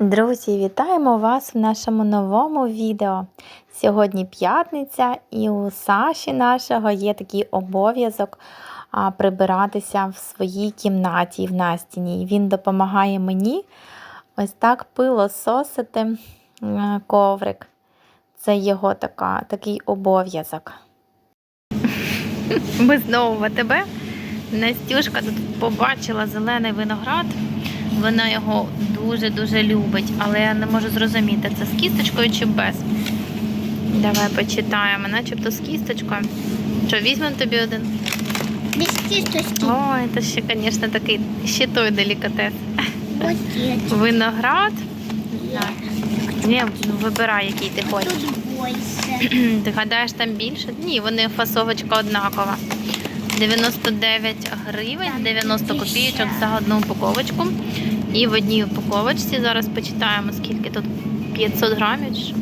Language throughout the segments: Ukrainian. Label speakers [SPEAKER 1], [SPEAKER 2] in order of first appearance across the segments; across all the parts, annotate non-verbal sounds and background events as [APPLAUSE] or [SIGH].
[SPEAKER 1] Друзі, вітаємо вас в нашому новому відео. Сьогодні п'ятниця, і у Саші нашого є такий обов'язок прибиратися в своїй кімнаті в Настіній. Він допомагає мені ось так пилососити коврик. Це його така, такий обов'язок. Ми знову в АТБ. Настюшка тут побачила зелений виноград. Вона його дуже-дуже любить, але я не можу зрозуміти, це з кісточкою чи без. Давай почитаємо, начебто з кісточкою. Що, візьмемо тобі один?
[SPEAKER 2] Без кисточки.
[SPEAKER 1] Ой, це ще, звісно, такий ще той делікатес.
[SPEAKER 2] Отец.
[SPEAKER 1] Виноград. Так. Ні, вибирай, який ти хочеш.
[SPEAKER 2] Тут больше.
[SPEAKER 1] Ти гадаєш там більше? Ні, вони фасовочка однакова. 99 гривень, 90 копійочок за одну упаковочку. І в одній упаковочці зараз почитаємо, скільки тут 500 грамів. Тут,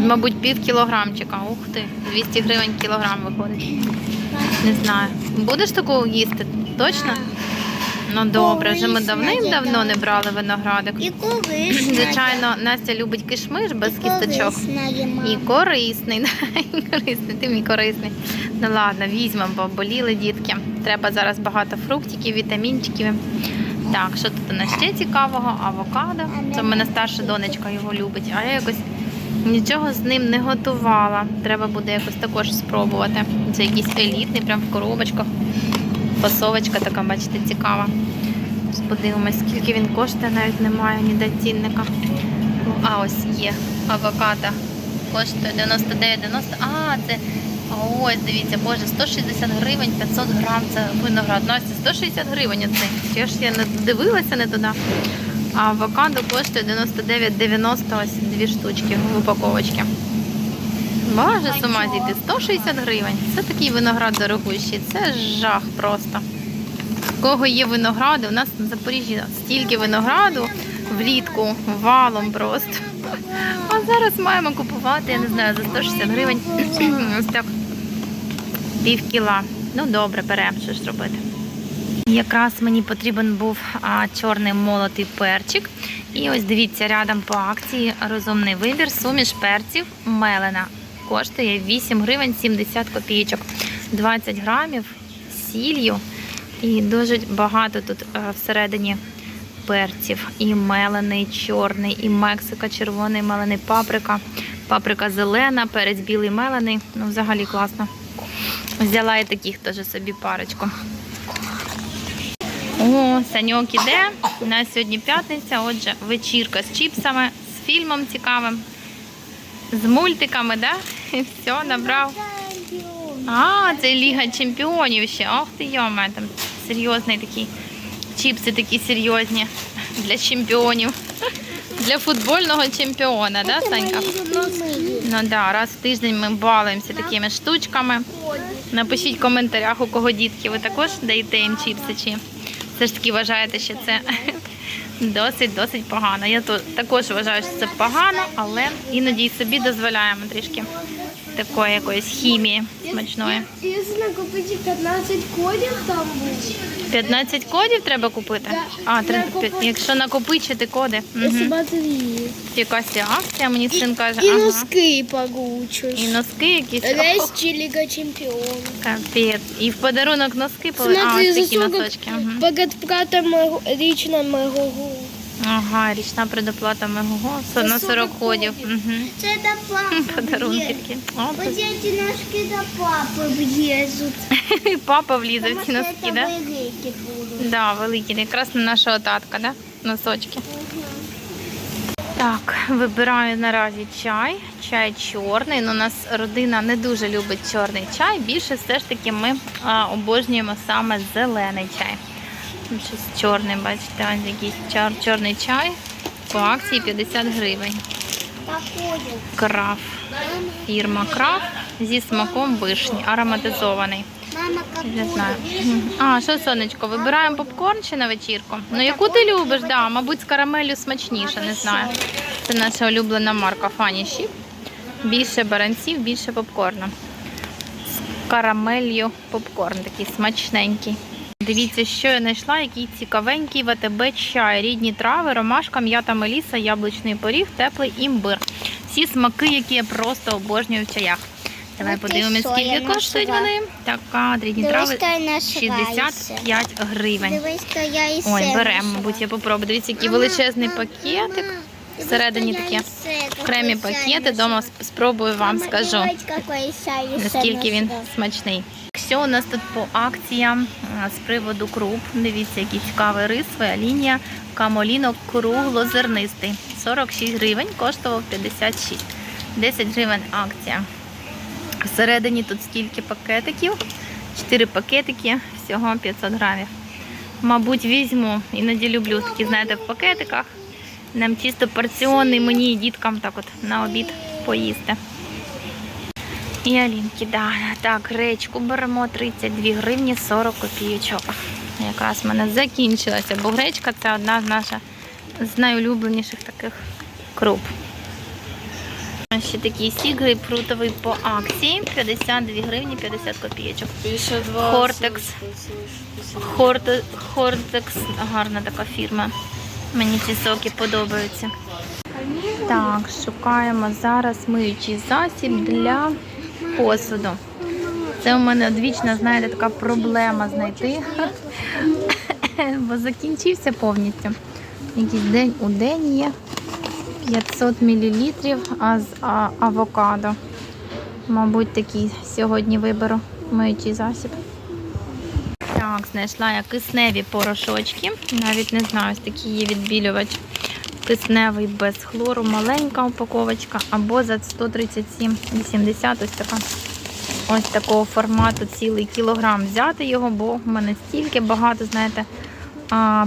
[SPEAKER 1] мабуть, пів кілограмчика. Ух ти, 200 гривень кілограм виходить. Не знаю. Будеш таку їсти? Точно? Ну добре, вже ми давним-давно не брали виноградик.
[SPEAKER 2] И корыстная.
[SPEAKER 1] Звичайно, Настя любить кишмиш без кісточок.
[SPEAKER 2] Мама.
[SPEAKER 1] І корисний, [LAUGHS] да, і корисний, ти мій корисний. Ну ладно, візьмемо, бо боліли дітки. Треба зараз багато фруктиків, вітамінчиків. Так, що тут у нас ще цікавого? Авокадо. Це в мене старша донечка його любить, а я якось нічого з ним не готувала. Треба буде якось також спробувати. Це якийсь елітний, прям в коробочках. Фасовочка така, бачите, цікава. Подивимось, скільки він коштує, навіть немає ніде цінника. А, ось є авокадо. Коштує 99,90. А, це ось, дивіться, боже, 160 гривень, 500 грам. Це виноград. Настя, 160 гривень оцей. Чи ж я не дивилася не туди? А авокадо коштує 99,90 ось дві штучки в упаковочці. Боже, з ума зійти, 160 гривень. Це такий виноград дорогущий. Це жах просто. У кого є виногради, у нас на Запоріжжі стільки винограду влітку валом просто. А зараз маємо купувати, я не знаю, за 160 гривень. [CLEARS THROAT] Ось так пів кіла. Ну добре, беремо, що ж робити. Якраз мені потрібен був а, чорний молотий перчик. І ось дивіться, рядом по акції розумний вибір, суміш перців мелена. Коштує 8 гривень 70 копійочок. 20 грамів з сіллю. І дуже багато тут е, всередині перців. І мелений, чорний, і Мексика, червоний мелений, паприка, паприка зелена, перець білий мелений. Ну, взагалі класно. Взяла і таких теж собі парочку. О, Саньок іде. У нас сьогодні п'ятниця, отже, вечірка з чіпсами, з фільмом цікавим, з мультиками, да? [LAUGHS] І все, набрав. А, це Ліга Чемпіонів ще. Ох ти йома, там серйозний такий. Чіпси такі серйозні для чемпіонів. [LAUGHS] Для футбольного чемпіона, да, Санька? Ну да, раз в тиждень ми балуємося такими штучками. Напишіть в коментарях, у кого дітки, ви також даєте їм чіпси, чи все ж таки вважаєте, що це [LAUGHS] досить-досить погано. Я також вважаю, що це погано, але іноді й собі дозволяємо трішки такої якоїсь хімії смачної.
[SPEAKER 2] Если накупите 15 кодів там будет.
[SPEAKER 1] 15 кодів треба купити? А, якщо накопичити коди. Угу. Якась акція, мені син каже,
[SPEAKER 2] І
[SPEAKER 1] ага.
[SPEAKER 2] носки получишь.
[SPEAKER 1] І носки якісь. Ох,
[SPEAKER 2] Речі Ліга Чемпіонів.
[SPEAKER 1] Капець. І в подарунок носки поли. А, ось такі
[SPEAKER 2] 40
[SPEAKER 1] носочки. Угу.
[SPEAKER 2] Мого, річна мого.
[SPEAKER 1] Ага, річна предоплата мого на 40
[SPEAKER 2] 40
[SPEAKER 1] ходів. Угу.
[SPEAKER 2] Це до папи. [LAUGHS]
[SPEAKER 1] Подарунки такі. О,
[SPEAKER 2] Ось ці носки до папи влізуть. [LAUGHS]
[SPEAKER 1] Папа влізе в ці
[SPEAKER 2] Тому що
[SPEAKER 1] носки,
[SPEAKER 2] це
[SPEAKER 1] да?
[SPEAKER 2] великі будуть.
[SPEAKER 1] Да, великі, якраз на нашого татка, да? Носочки. Так, вибираю наразі чай. Чай чорний. Ну, у нас родина не дуже любить чорний чай. Більше все ж таки ми а, обожнюємо саме зелений чай. Тут Щось чорний, бачите, ось якийсь чор- чорний чай. По акції 50 гривень. Краф. Фірма Краф зі смаком вишні, ароматизований. Не знаю. А, що, сонечко, вибираємо попкорн чи на вечірку? Ну, яку ти любиш, да, мабуть, з карамеллю смачніше, не знаю. Це наша улюблена марка Фані Шіп. Більше баранців, більше попкорну. З карамелью попкорн такий смачненький. Дивіться, що я знайшла, який цікавенький ВТБ чай. Рідні трави, ромашка, м'ята меліса, яблучний поріг, теплий імбир. Всі смаки, які я просто обожнюю в чаях. Давай подивимось, скільки коштують вони. Така, рідні трави
[SPEAKER 2] Дивись, то я нашиваюся.
[SPEAKER 1] 65 гривень. Ой, беремо, мабуть, я попробую. Дивіться, який величезний пакетик. Всередині такі Окремі пакети. Дома спробую вам скажу. наскільки він смачний. Що у нас тут по акціям з приводу круп? Дивіться, який цікавий рис, своя лінія. Камоліно круглозернистий. 46 гривень, коштував 56. 10 гривень акція. Всередині тут стільки пакетиків. 4 пакетики, всього 500 грамів. Мабуть, візьму. Іноді люблю такі, знаєте, в пакетиках. Нам чисто порціонний мені і діткам так от на обід поїсти. І Алінки, да. Так, речку беремо 32 гривні 40 копійочок. Якраз в мене закінчилася, бо гречка це одна з наших з найулюбленіших таких круп. Ще такий сік грейпфрутовий по акції 52 гривні 50 копійочок. Хортекс. Хортекс, гарна така фірма. Мені ці соки подобаються. Так, шукаємо зараз миючий засіб для посуду. Це у мене одвічна, знаєте, така проблема знайти, бо закінчився повністю. Якийсь день у день є 500 мл з авокадо. Мабуть, такий сьогодні виберу миючий засіб. Так, знайшла я кисневі порошочки. Навіть не знаю, ось такий є відбілювач. Кисневий без хлору, маленька упаковочка, або за 137,80 ось така. Ось такого формату цілий кілограм взяти його, бо в мене стільки багато, знаєте,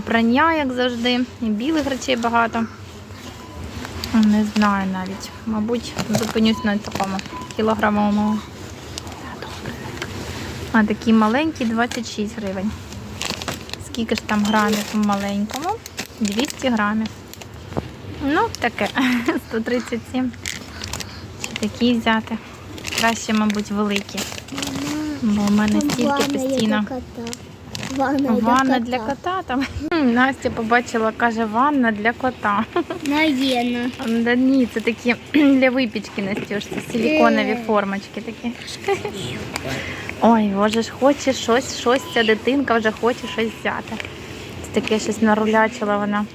[SPEAKER 1] прання, як завжди, і білих речей багато. Не знаю навіть. Мабуть, зупинюсь на такому кілограмовому. А такі маленькі 26 гривень. Скільки ж там грамів в маленькому? 200 грамів. Ну, таке, [LAUGHS] 137. Чи такі взяти? Краще, мабуть, великі. Бо в мене стільки
[SPEAKER 2] Ванна
[SPEAKER 1] постійно.
[SPEAKER 2] для. Ванна,
[SPEAKER 1] Ванна для кота там. [LAUGHS] Настя побачила, каже, ванна для кота. [LAUGHS]
[SPEAKER 2] Наєна.
[SPEAKER 1] Да ні, це такі [CLEARS THROAT] для випічки Настюш, це силіконові
[SPEAKER 2] Е.
[SPEAKER 1] формочки такі. Ой, боже ж, хоче щось, щось ця дитинка вже хоче щось взяти. Це таке щось нарулячила вона.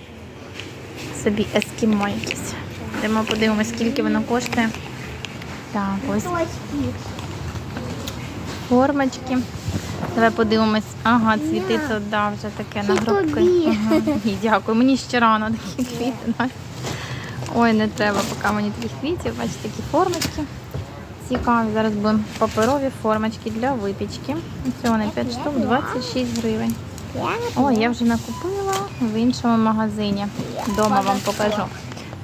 [SPEAKER 1] Собі ескімо якесь. Йдемо подивимось, скільки воно коштує. Так, ось формочки. Давай подивимось. Ага, цвіти то да, вже таке на
[SPEAKER 2] Це
[SPEAKER 1] Ага. Ні, дякую. Мені ще рано такі квіти. Ой, не треба поки мені таких квітів. Бачите, такі формочки. Цікаві. Зараз будемо паперові формочки для випічки. Всього на 5 штук, 26 гривень. Ой, я вже накупила в іншому магазині. Дома вам покажу.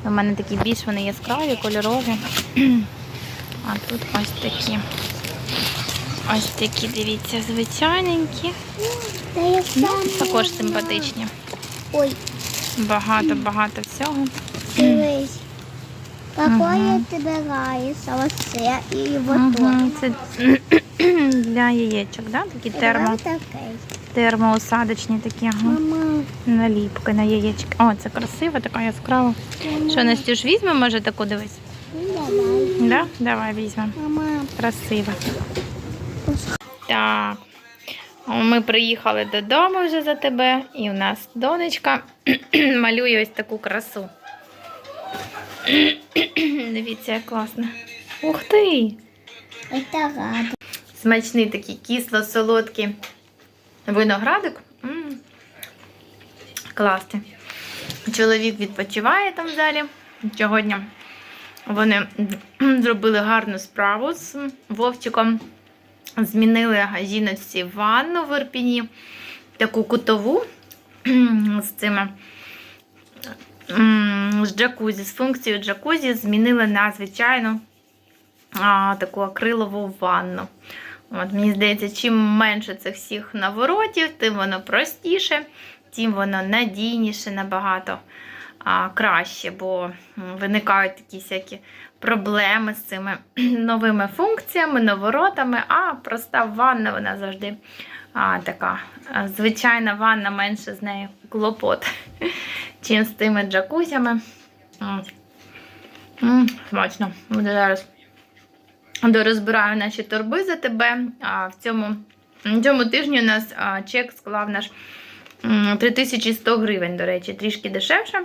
[SPEAKER 1] У мене такі більш вони яскраві, кольорові. [CLEARS THROAT] А тут ось такі. Ось такі, дивіться, звичайненькі. Ну, також симпатичні.
[SPEAKER 2] Ой,
[SPEAKER 1] Багато-багато всього.
[SPEAKER 2] дивись. Какое тебе нравится? Вот це і.
[SPEAKER 1] Угу. Це для яєчок, да? такі термо, термоусадочні такі. Ага.
[SPEAKER 2] Мама,
[SPEAKER 1] Наліпки на яєчки. О, це красива, така яскрава. Що, Настюш, візьмемо, може, таку дивись?
[SPEAKER 2] ну давай.
[SPEAKER 1] Да? Давай візьмемо.
[SPEAKER 2] Мама,
[SPEAKER 1] Красива. Так. Ми приїхали додому вже за тебе, і у нас донечка [CLEARS THROAT] малює ось таку красу. [COUGHS] Дивіться, як класно. Ух ти! Смачний такий кисло-солодкий виноградик. М. Класний. Чоловік відпочиває там в залі. Сьогодні вони [COUGHS] зробили гарну справу з Вовчиком. Змінили жіночці ванну в Ірпіні, таку кутову [CLEARS THROAT] з цими з джакузі, з функцією джакузі змінили на звичайну а, таку акрилову ванну. От, мені здається, чим менше цих всіх наворотів, тим воно простіше, тим воно надійніше набагато а, краще, бо виникають такі всякі проблеми з цими [CLEARS THROAT] новими функціями, наворотами, а проста ванна вона завжди а, така звичайна ванна менше з нею клопот, [LAUGHS] чим з тими джакузями. Смачно. Буде зараз дорозбираю наші торби за тебе. А в цьому, цьому тижні у нас чек склав наш 3100 гривень, до речі, трішки дешевше.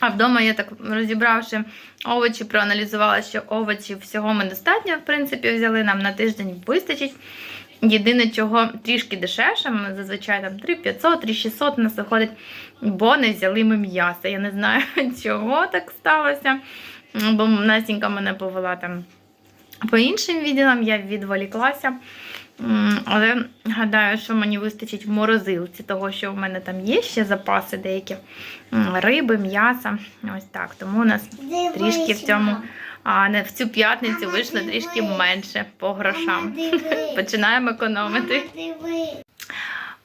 [SPEAKER 1] А вдома я так розібравши овочі, проаналізувала, що овочів всього ми достатньо, в принципі, взяли нам на тиждень вистачить. Єдине, чого трішки дешевше, ми зазвичай там 3500, 3600 у нас виходить, бо не взяли ми м'ясо. Я не знаю, [LAUGHS] чого так сталося, бо Настенька мене повела там по іншим відділам, я відволіклася. Але гадаю, що мені вистачить в морозилці, того, що в мене там є ще запаси деякі риби, м'яса. Ось так. Тому у нас трішки в цьому, а не в цю п'ятницю вийшло трішки менше по грошам. Починаємо економити.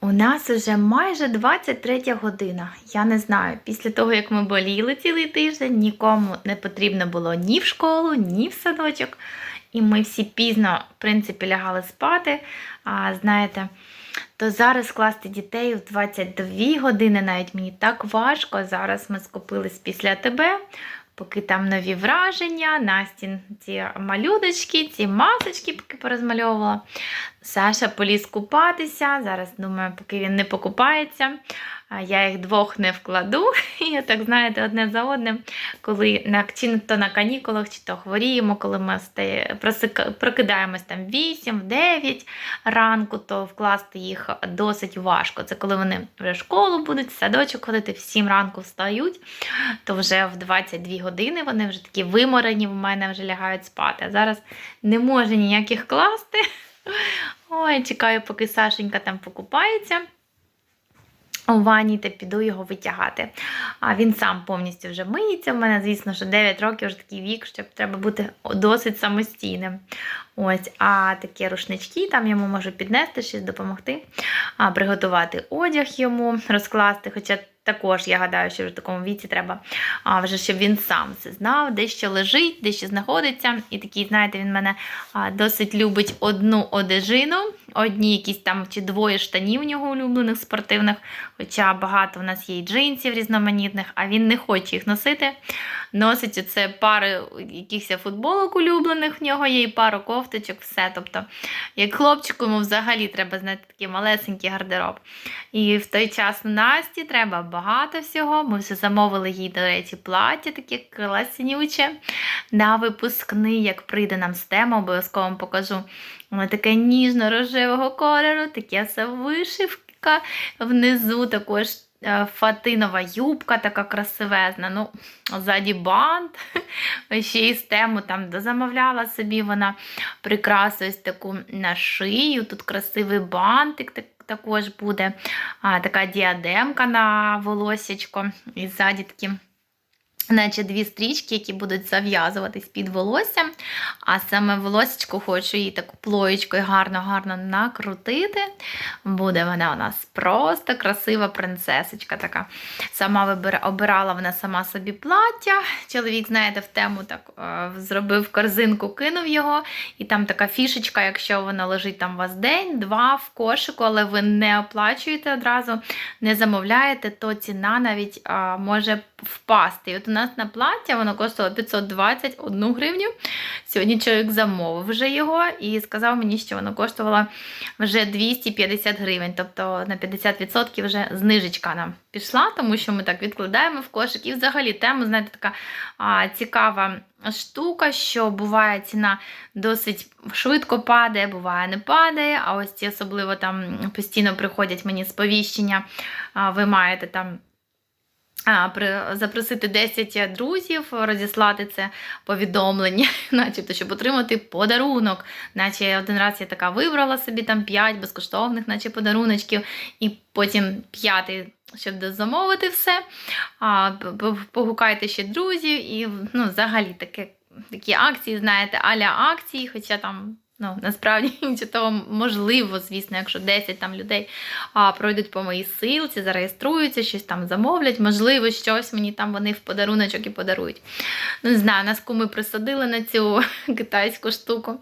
[SPEAKER 1] У нас вже майже 23 година. Я не знаю, після того, як ми боліли цілий тиждень, нікому не потрібно було ні в школу, ні в садочок. І ми всі пізно, в принципі, лягали спати. А знаєте, то зараз класти дітей в 22 години навіть мені так важко. Зараз ми скупились після тебе. Поки там нові враження, Настін ці малюдочки, ці масочки, поки порозмальовувала. Саша поліз купатися. Зараз думаю, поки він не покупається, я їх двох не вкладу. [LAUGHS] І так знаєте, одне за одним, коли на чи то на канікулах, чи то хворіємо, коли ми стає, прокидаємось там 8-9 ранку, то вкласти їх досить важко. Це коли вони вже в школу будуть, в садочок ходити, в 7 ранку встають, то вже в 22 години вони вже такі виморені в мене вже лягають спати. А зараз не може ніяких класти. [LAUGHS] Ой, чекаю, поки Сашенька там покупається у ванні та піду його витягати. А він сам повністю вже миється. У мене, звісно, що 9 років вже такий вік, що треба бути досить самостійним. Ось, а такі рушнички там йому можу піднести, щось допомогти, а, приготувати одяг йому, розкласти. Хоча також я гадаю, що в такому віці треба, а, вже щоб він сам це знав, де що лежить, де що знаходиться. І такий, знаєте, він мене а, досить любить одну одежину, одні якісь там чи двоє штанів у нього улюблених спортивних. Хоча багато в нас є і джинсів різноманітних, а він не хоче їх носити. Носить оце пари якихось футболок улюблених в нього є, і пару кофточок, все. Тобто, як хлопчику, йому взагалі треба знати такий малесенький гардероб. І в той час Насті треба багато всього. Ми все замовили їй, до речі, плаття таке класнюче на випускний, як прийде нам з тема, обов'язково покажу. Воно таке ніжно-рожевого кольору, таке вишивка. Внизу також е, фатинова юбка, така красивезна. Ну, ззаді бант. [LAUGHS] Ще й тему там дозамовляла собі вона прикрасу таку на шию. Тут красивий бантик так- також буде. А, така діадемка на волосечко. І ззаді такі. Наче дві стрічки, які будуть зав'язуватись під волоссям, а саме волосечко хочу її таку плоєчкою гарно-гарно накрутити. Буде вона у нас просто красива принцесочка така. Сама вибира, обирала вона сама собі плаття. Чоловік, знаєте, в тему так е, зробив корзинку, кинув його, і там така фішечка, якщо воно лежить там у вас день, два в кошику, але ви не оплачуєте одразу, не замовляєте, то ціна навіть а, може впасти. І от у нас на плаття воно коштувало 521 гривню. Сьогодні чоловік замовив вже його і сказав мені, що воно коштувало вже 250 гривень. Тобто на 50% вже знижечка нам пішла, тому що ми так відкладаємо в кошик. І взагалі тема, знаєте, така а, цікава штука, що буває ціна досить швидко падає, буває не падає. А ось ці особливо там постійно приходять мені сповіщення, ви маєте там. Запросити 10 друзів, розіслати це повідомлення, [LAUGHS] начебто, щоб отримати подарунок. Наче один раз я така вибрала собі там 5 безкоштовних, наче подаруночків, і потім п'ятий, щоб замовити все. А, погукайте ще друзів, і ну, взагалі таке, такі акції, знаєте, аля акції, хоча там. Ну, насправді [LAUGHS] чи того можливо, звісно, якщо 10 там людей а, пройдуть по моїй силці, зареєструються, щось там замовлять, можливо, щось мені там вони в подаруночок і подарують. Ну, не знаю, нас куми присадили на цю [LAUGHS] китайську штуку.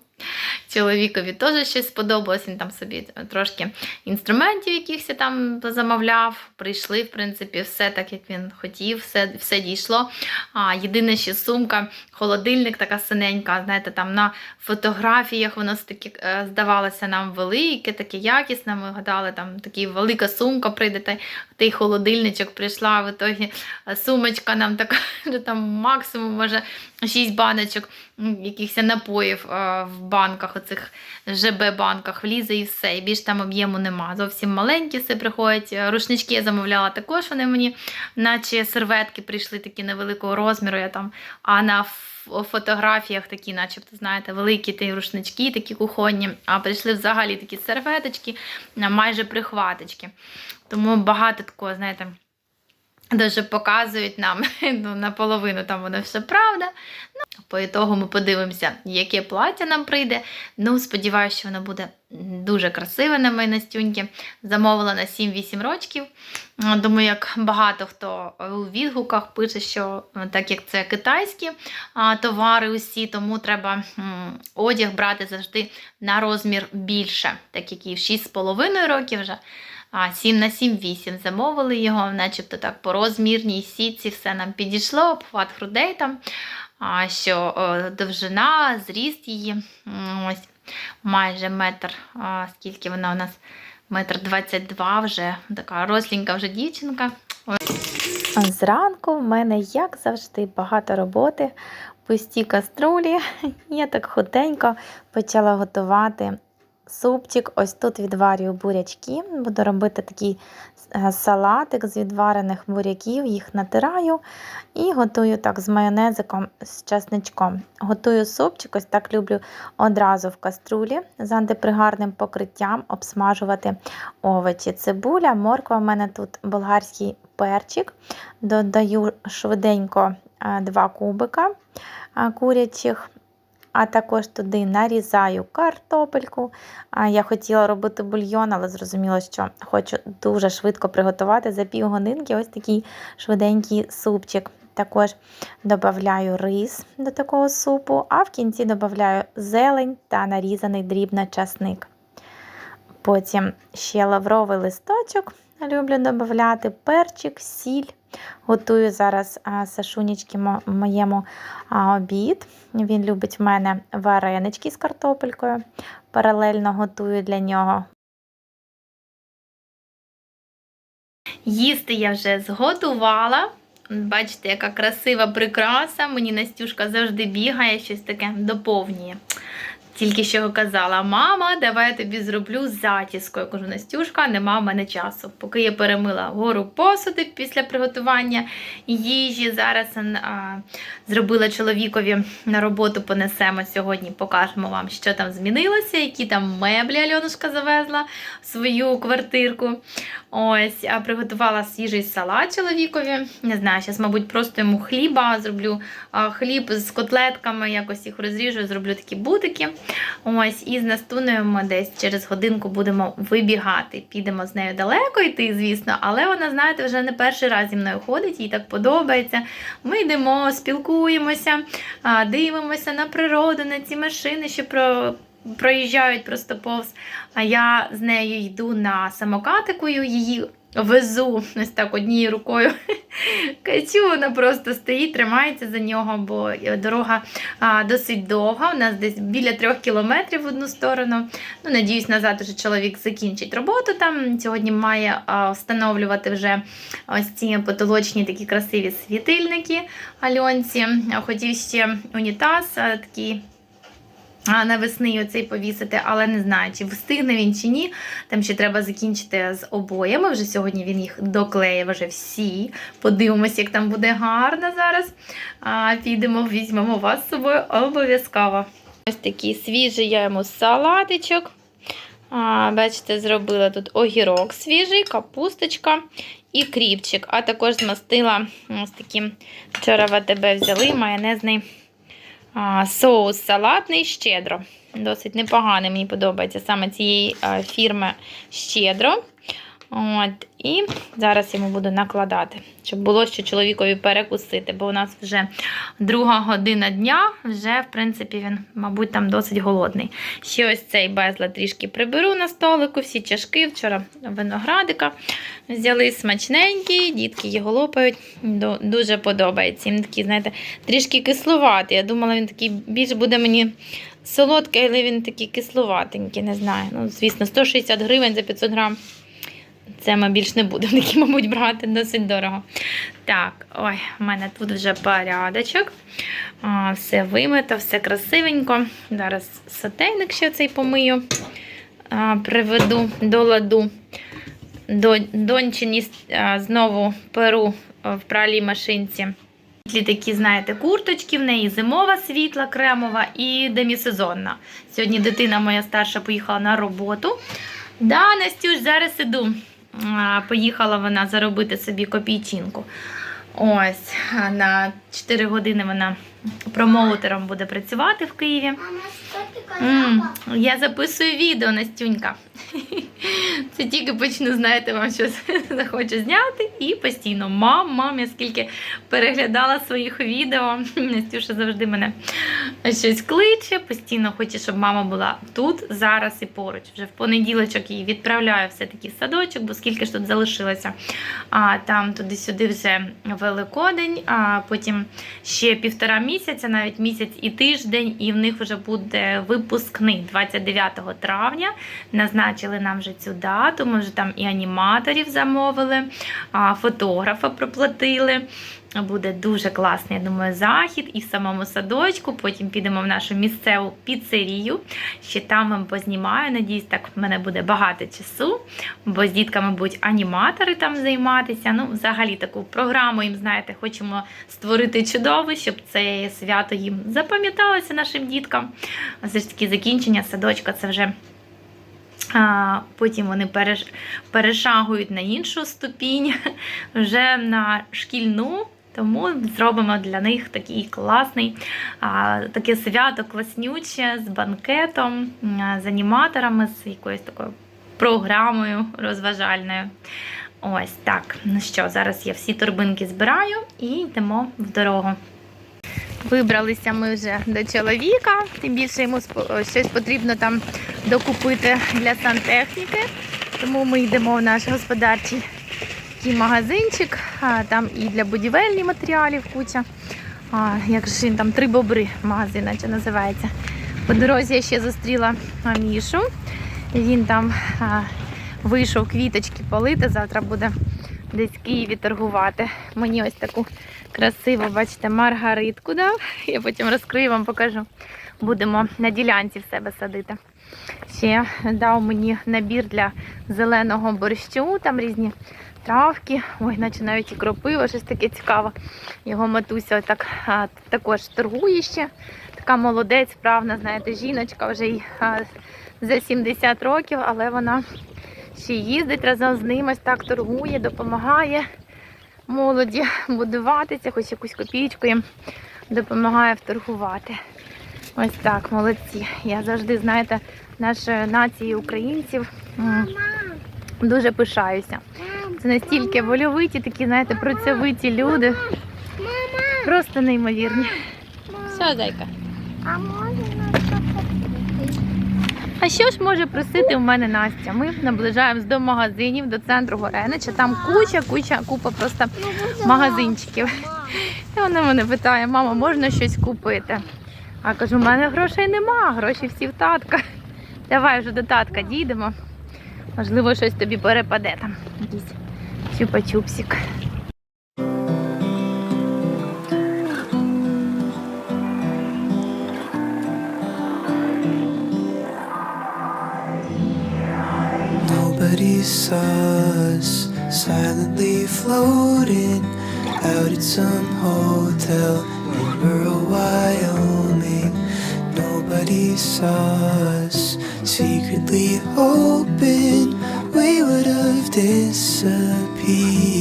[SPEAKER 1] Чоловікові теж щось сподобалось. Він там собі трошки інструментів якихось там замовляв. Прийшли, в принципі, все так, як він хотів, все, все дійшло. А, єдине, що сумка, холодильник така синенька, знаєте, там на фотографіях воно таки е, здавалося нам велике, таке якісне. Ми гадали, там така велика сумка прийде, та, та й холодильничок прийшла. В ітогі е, сумочка нам така, [LAUGHS] там максимум може 6 баночок якихось напоїв е, в банках, оцих ЖБ-банках влізе і все. І більш там об'єму нема. Зовсім маленькі все приходять. Е, Рушнички я замовляла також. Вони мені, наче серветки прийшли такі невеликого розміру. Я там, а на фотографіях такі, начебто, знаєте, великі ті рушнички, такі кухонні, а прийшли взагалі такі серветочки, майже прихваточки. Тому багато такого, знаєте. Дуже показують нам [LAUGHS] ну, наполовину там воно все правда. Ну, по ітогу ми подивимося, яке плаття нам прийде. Ну, сподіваюся, що воно буде дуже красиве на моїй Настюньки. Замовила на 7-8 років. Думаю, як багато хто у відгуках пише, що е, так як це китайські товари усі, тому треба одяг брати завжди на розмір більше, так як і в 6,5 років вже. А, 7 на 7, 8 замовили його, начебто так по розмірній сітці все нам підійшло, обхват грудей там, а, що довжина, зріст її, ось майже метр, скільки вона у нас, метр 22 вже, така рослінька вже дівчинка. Зранку в мене, як завжди, багато роботи, пусті каструлі. [LAUGHS] Я так худенько почала готувати супчик. Ось тут відварюю бурячки. Буду робити такий е, салатик з відварених буряків, їх натираю і готую так з майонезиком, з часничком. Готую супчик, ось так люблю одразу в каструлі з антипригарним покриттям обсмажувати овочі. Цибуля, морква в мене тут болгарський перчик. Додаю швиденько е, два кубика е, курячих. А також туди нарізаю картопельку. Я хотіла робити бульйон, але зрозуміла, що хочу дуже швидко приготувати за півгодинки ось такий швиденький супчик. Також додаю рис до такого супу, а в кінці додаю зелень та нарізаний дрібно часник. Потім ще лавровий листочок люблю додати, перчик, сіль. Готую зараз а, Сашунечки моєму обід. Він любить в мене варенички з картопелькою. Паралельно готую для нього. Їсти я вже зготувала. Бачите, яка красива прикраса. Мені Настюшка завжди бігає, щось таке доповнює. Тільки що казала, мама, давай я тобі зроблю затіску. Я кажу, Настюшка, нема в мене часу. Поки я перемила гору посуди після приготування їжі. Зараз а, зробила чоловікові на роботу, понесемо сьогодні, покажемо вам, що там змінилося, які там меблі Альонушка завезла в свою квартирку. Ось, а приготувала свіжий салат чоловікові. Не знаю, зараз, мабуть, просто йому хліба зроблю а, хліб з котлетками, якось їх розріжу, зроблю такі бутики. Ось, і з Настуною десь через годинку будемо вибігати. Підемо з нею далеко йти, звісно, але вона, знаєте, вже не перший раз зі мною ходить, їй так подобається. Ми йдемо, спілкуємося, дивимося на природу, на ці машини, що про. Проїжджають просто повз, а я з нею йду на самокатику, її везу ось так однією рукою. [LAUGHS] Катю, вона просто стоїть, тримається за нього, бо дорога а, досить довга. У нас десь біля трьох кілометрів в одну сторону. Ну, надіюсь, назад уже чоловік закінчить роботу там. Сьогодні має а, встановлювати вже ось ці потолочні такі красиві світильники Альонці. Хотів ще унітаз а, такий. А навесни оцей повісити, але не знаю, чи встигне він чи ні. Там ще треба закінчити з обоями. Вже сьогодні він їх доклеїв вже всі. Подивимось, як там буде гарно зараз. А, Підемо, візьмемо вас з собою обов'язково. Ось такий свіжий я йому салатичок. А, бачите, зробила тут огірок свіжий, капусточка і кріпчик. А також змастила ось таким вчора в АТБ взяли майонезний. А, соус салатний щедро. Досить непоганий, мені подобається саме цієї фірми щедро. От, і зараз йому буду накладати, щоб було що чоловікові перекусити, бо у нас вже друга година дня, вже, в принципі, він, мабуть, там досить голодний. Ще ось цей безлад трішки приберу на столику, всі чашки. Вчора виноградика взяли смачненький, дітки його лопають. Ду- Дуже подобається. Він такий, знаєте, трішки кисловатий. Я думала, він такий більш буде мені солодкий, але він такий кисловатенький, не знаю. Ну, звісно, 160 гривень за 500 грам. Це ми більш не будемо такі, мабуть, брати досить дорого. Так, ой, в мене тут вже порядочок. Все вимито, все красивенько. Зараз сотейник ще цей помию, приведу до ладу. До, дончині знову перу в пралій машинці. Такі, знаєте, курточки, в неї зимова світла, кремова і демісезонна. Сьогодні дитина моя старша поїхала на роботу. Да, Настюш, зараз іду. Поїхала вона заробити собі копійчинку. Ось на 4 години вона промоутером буде працювати в Києві. Я записую відео, Настюнька. Це тільки почну, знаєте, вам щось [LAUGHS] захочу зняти. І постійно мам, мам, я скільки переглядала своїх відео. [LAUGHS] Настюша завжди мене щось кличе, постійно хоче, щоб мама була тут, зараз і поруч. Вже в понеділочок її відправляю все-таки в садочок, бо скільки ж тут залишилося. А там туди-сюди вже Великодень, а потім ще півтора місяця, навіть місяць і тиждень, і в них вже буде випускний 29 травня. Назначили нам вже цю дату. Ми вже там і аніматорів замовили, фотографа проплатили. Буде дуже класний, я думаю, захід і в самому садочку. Потім підемо в нашу місцеву піцерію. Ще там вам познімаю. Надіюсь, так в мене буде багато часу, бо з дітками будуть аніматори там займатися. Ну, взагалі таку програму їм, знаєте, хочемо створити чудову, щоб це свято їм запам'яталося нашим діткам. Все ж таки, закінчення садочка це вже. Потім вони перешагують на іншу ступінь, [LAUGHS] вже на шкільну. Тому зробимо для них такий класний, таке свято класнюче з банкетом, з аніматорами, з якоюсь такою програмою розважальною. Ось так. Ну що, зараз я всі торбинки збираю і йдемо в дорогу. Вибралися ми вже до чоловіка, тим більше йому щось потрібно там докупити для сантехніки. Тому ми йдемо в наш господарчий магазинчик. Там і для будівельних матеріалів куча. А, як же він там три бобри магазин, наче називається. По дорозі я ще зустріла Мішу. Він там а, вийшов квіточки полити. Завтра буде десь в Києві торгувати. Мені ось таку красиву, бачите, маргаритку дав. Я потім розкрию вам покажу. Будемо на ділянці в себе садити. Ще дав мені набір для зеленого борщу, там різні травки. Ой, наче навіть і кропиво, щось таке цікаве. Його матуся отак, а, також торгує ще. Така молодець, справна, знаєте, жіночка, вже їй а, за 70 років, але вона ще їздить разом з ним, ось так торгує, допомагає молоді будуватися, хоч якусь копійку їм допомагає вторгувати. Ось так, молодці. Я завжди, знаєте, нашою нацією українців дуже пишаюся. Це настільки вольовиті, такі, знаєте, працьовиті люди. Просто неймовірні. Все, зайка.
[SPEAKER 2] А
[SPEAKER 1] що ж може просити в мене Настя? Ми наближаємось до магазинів, до центру Горенича. Там куча, куча, купа просто
[SPEAKER 2] Ну,
[SPEAKER 1] магазинчиків. І вона мене питає, мама, можна щось купити? А кажу, у мене грошей нема, гроші всі в татка. Давай вже до татка дійдемо. Можливо, щось тобі перепаде там. Якийсь чупа-чупсик.
[SPEAKER 3] Saw us silently floating out at some hotel in rural Wyoming. Nobody saw us secretly hoping we would have disappeared.